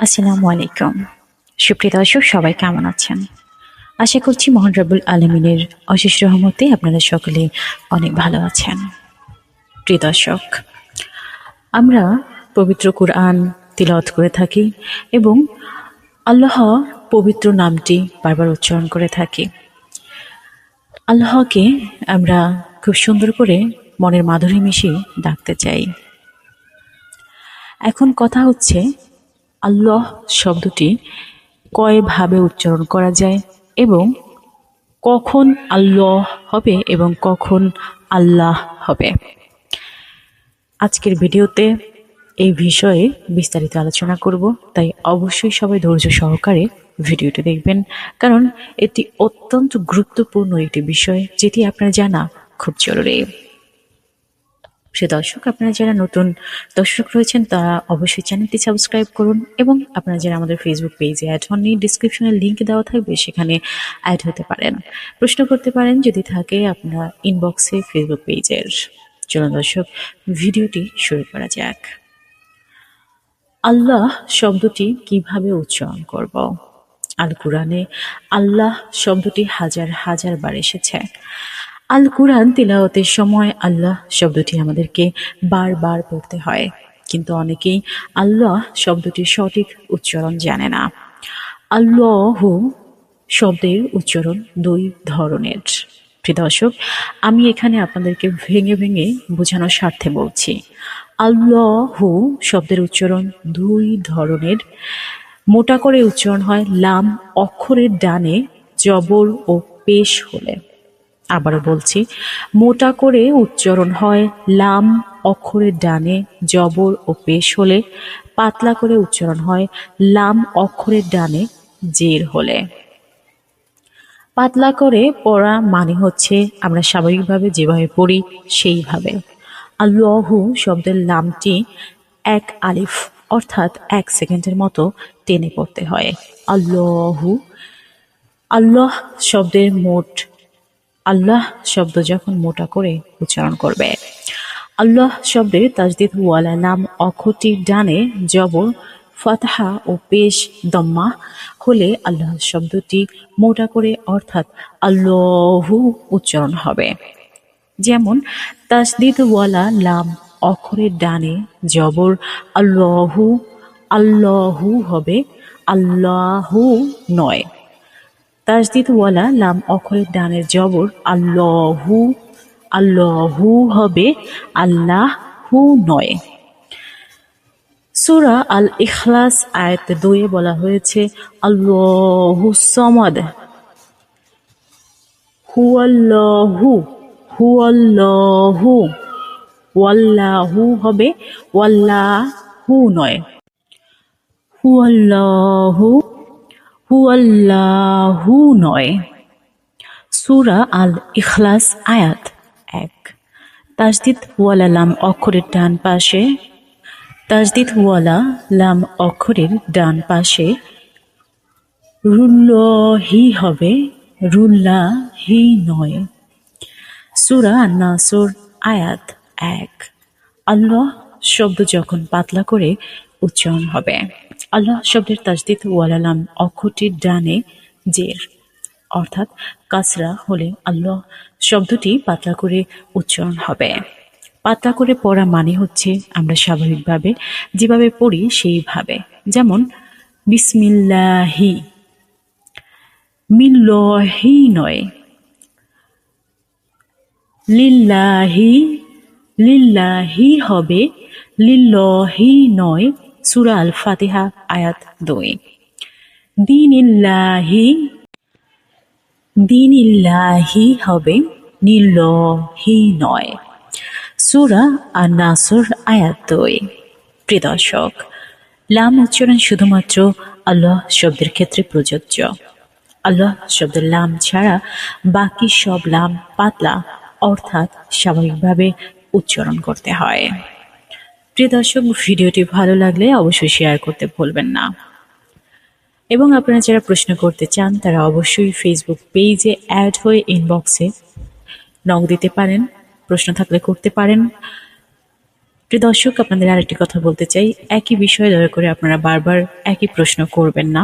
আসসালামু আলাইকুম। সুপ্রিয় দর্শক, সবাই কেমন আছেন? আশা করছি মোহন রব্বুল আলমিনের অশেষ রহমতে আপনারা সকলে অনেক ভালো আছেন। প্রিয় দর্শক, আমরা পবিত্র কোরআন তিলাওয়াত করে থাকি এবং আল্লাহ পবিত্র নামটি বারবার উচ্চারণ করে থাকি। আল্লাহকে আমরা খুব সুন্দর করে মনের মাধুরী মিশিয়ে ডাকতে চাই। এখন কথা হচ্ছে আল্লাহ শব্দটি কয়ভাবে উচ্চারণ করা যায় এবং কখন আল্লাহ হবে এবং কখন আল্লাহ হবে। আজকের ভিডিওতে এই বিষয়ে বিস্তারিত আলোচনা করব, তাই অবশ্যই সবাই ধৈর্য সহকারে ভিডিওটি দেখবেন, কারণ এটি অত্যন্ত গুরুত্বপূর্ণ একটি বিষয় যেটি আপনার জানা খুব জরুরি। সে দর্শক, আপনারা যারা নতুন দর্শক রয়েছেন, তারা অবশ্যই চ্যানেলটি সাবস্ক্রাইব করুন এবং আপনারা যারা আমাদের ফেসবুক পেজে অ্যাড হননি ডিসক্রিপশনে লিঙ্ক দেওয়া থাকবে, সেখানে অ্যাড হতে পারেন। প্রশ্ন করতে পারেন যদি থাকে আপনার ইনবক্সে ফেসবুক পেজের চলুন দর্শক, ভিডিওটি শুরু করা যাক। আল্লাহ শব্দটি কীভাবে উচ্চারণ করব? আল কোরআনে আল্লাহ শব্দটি হাজার হাজার বার এসেছে। আল কুরআন তিলাওয়াতের সময় আল্লাহ শব্দটি আমাদেরকে বারবার পড়তে হয়। কিন্তু অনেকেই আল্লাহ শব্দটির সঠিক উচ্চারণ জানে না। আল্লাহ শব্দের উচ্চারণ দুই ধরনের। প্রিয় দর্শক, আমি এখানে আপনাদেরকে ভেঙে ভেঙে বোঝানোর স্বার্থে বলছি। আল্লাহ শব্দের উচ্চারণ দুই ধরনের। মোটা করে উচ্চারণ হয় লাম অক্ষরের ডানে, জবর ও পেশ হলে। আবারও বলছি, মোটা করে উচ্চারণ হয়, লাম অক্ষরের ডানে জবর ও পেশ হলে, পাতলা করে উচ্চারণ হয়, লাম অক্ষরের ডানে জের হলে। পাতলা করে পড়া মানে হচ্ছে আমরা স্বাভাবিকভাবে যেভাবে পড়ি সেইভাবে। আর আল্লাহু শব্দের লামটি এক আলিফ অর্থাৎ এক সেকেন্ডের মতো টেনে পড়তে হয়। আল্লাহু, আল্লাহ শব্দের মোট আল্লাহ শব্দ যখন মোটা করে উচ্চারণ করবে, আল্লাহ শব্দের তাজদিদ ওয়ালা নাম অক্ষরটির ডানে জবর, ফাতাহা ও পেশ দম্মা হলে আল্লাহ শব্দটি মোটা করে অর্থাৎ আল্লাহু উচ্চারণ হবে। যেমন, তাজদিদ ওয়ালা লাম অক্ষরের ডানে জবর, আল্লাহু আল্লাহু হবে, আল্লাহু নয়। তাজদিদ ওয়ালা লাম অক্ষরের ডানের জবর আল্লাহু আল্লাহু হবে আল্লাহ হু নয়। সুরা আল ইখলাস আয়াত দুয়ে বলা হয়েছে, আল্লাহু সমাদ, হুয়াল্লাহু হুয়াল্লাহু, ওয়াল্লাহু হবে ওয়াল্লাহু নয়। হুয়াল্লাহু হুয়াল্লাহু নয়। সুরা আল ইখলাস আয়াত এক। তাজদিদ ওয়ালা লাম অক্ষরের ডান পাশে। তাজদিদ ওয়ালা লাম অক্ষরের ডান পাশে। রুল্লহি হবে রুল্লা হি নয়। সুরা নাসর আয়াত এক। আল্লাহ শব্দ যখন পাতলা করে উচ্চারণ হবে। আল্লাহ শব্দের তাজদিদ ওয়ালালাম অক্ষরটির ডানে জের, অর্থাৎ কাসরা হলে আল্লাহ শব্দটি পাতলা করে উচ্চারণ হবে। পাতলা করে পড়া মানে হচ্ছে আমরা স্বাভাবিকভাবে যেভাবে পড়ি সেইভাবে। যেমন, বিসমিল্লাহি, মিল্লহি নয়, লিল্লাহি লিল্লাহি হবে, লিল্লহি নয় সুরা আল ফাতিহা আয়াত দুই। দিনিল্লাহি দিনিল্লাহি হবে নিল্লহি নয়। সুরা আর নাসর আয়াত দুই। প্রিয় দর্শক, লাম উচ্চারণ শুধুমাত্র আল্লাহ শব্দের ক্ষেত্রে প্রযোজ্য। আল্লাহ শব্দের লাম ছাড়া বাকি সব লাম পাতলা, অর্থাৎ স্বাভাবিকভাবে উচ্চারণ করতে হয়। প্রিয় দর্শক, ভিডিওটি ভালো লাগলে অবশ্যই শেয়ার করতে ভুলবেন না। এবং আপনারা যারা প্রশ্ন করতে চান, তারা অবশ্যই ফেসবুক পেজে অ্যাড হয়ে ইনবক্সে নগ দিতে পারেন, প্রশ্ন থাকলে করতে পারেন। প্রিয় দর্শক, আপনাদের আরেকটি কথা বলতে চাই। একই বিষয়ে দয়া করে আপনারা বারবার একই প্রশ্ন করবেন না।